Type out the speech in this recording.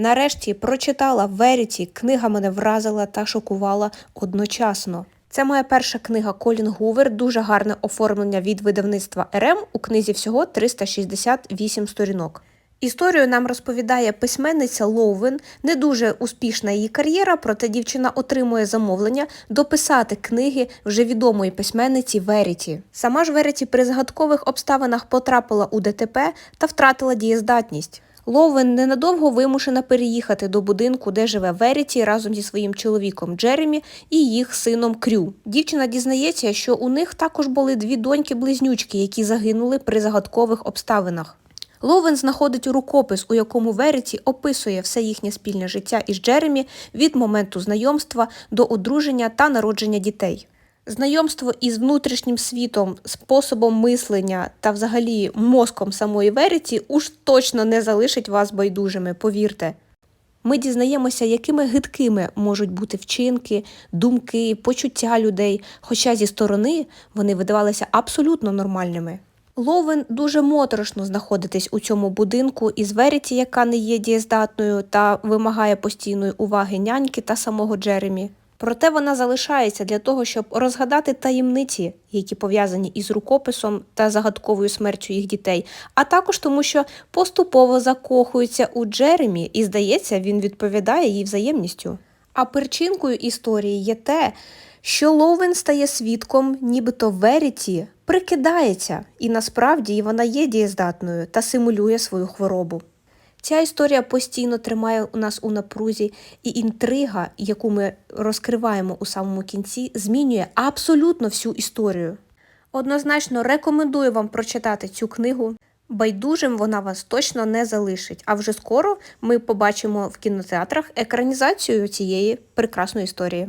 Нарешті прочитала Веріті. Книга мене вразила та шокувала одночасно. Це моя перша книга Колін Гувер, дуже гарне оформлення від видавництва РМ. У книзі всього 368 сторінок. Історію нам розповідає письменниця Лоувен. Не дуже успішна її кар'єра, проте дівчина отримує замовлення дописати книги вже відомої письменниці Веріті. Сама ж Веріті при загадкових обставинах потрапила у ДТП та втратила дієздатність. Ловен ненадовго вимушена переїхати до будинку, де живе Веріті разом зі своїм чоловіком Джеремі і їх сином Крю. Дівчина дізнається, що у них також були дві доньки-близнючки, які загинули при загадкових обставинах. Ловен знаходить рукопис, у якому Веріті описує все їхнє спільне життя із Джеремі від моменту знайомства до одруження та народження дітей. Знайомство із внутрішнім світом, способом мислення та взагалі мозком самої Веріті уж точно не залишить вас байдужими, повірте. Ми дізнаємося, якими гидкими можуть бути вчинки, думки, почуття людей, хоча зі сторони вони видавалися абсолютно нормальними. Ловен дуже моторошно знаходитись у цьому будинку із Веріті, яка не є дієздатною та вимагає постійної уваги няньки та самого Джеремі. Проте вона залишається для того, щоб розгадати таємниці, які пов'язані із рукописом та загадковою смертю їх дітей, а також тому, що поступово закохується у Джеремі, і здається, він відповідає їй взаємністю. А причинкою історії є те, що Ловен стає свідком, нібито Веріті прикидається, і насправді вона є дієздатною та симулює свою хворобу. Ця історія постійно тримає нас у напрузі, і інтрига, яку ми розкриваємо у самому кінці, змінює абсолютно всю історію. Однозначно рекомендую вам прочитати цю книгу. Байдужим вона вас точно не залишить. А вже скоро ми побачимо в кінотеатрах екранізацію цієї прекрасної історії.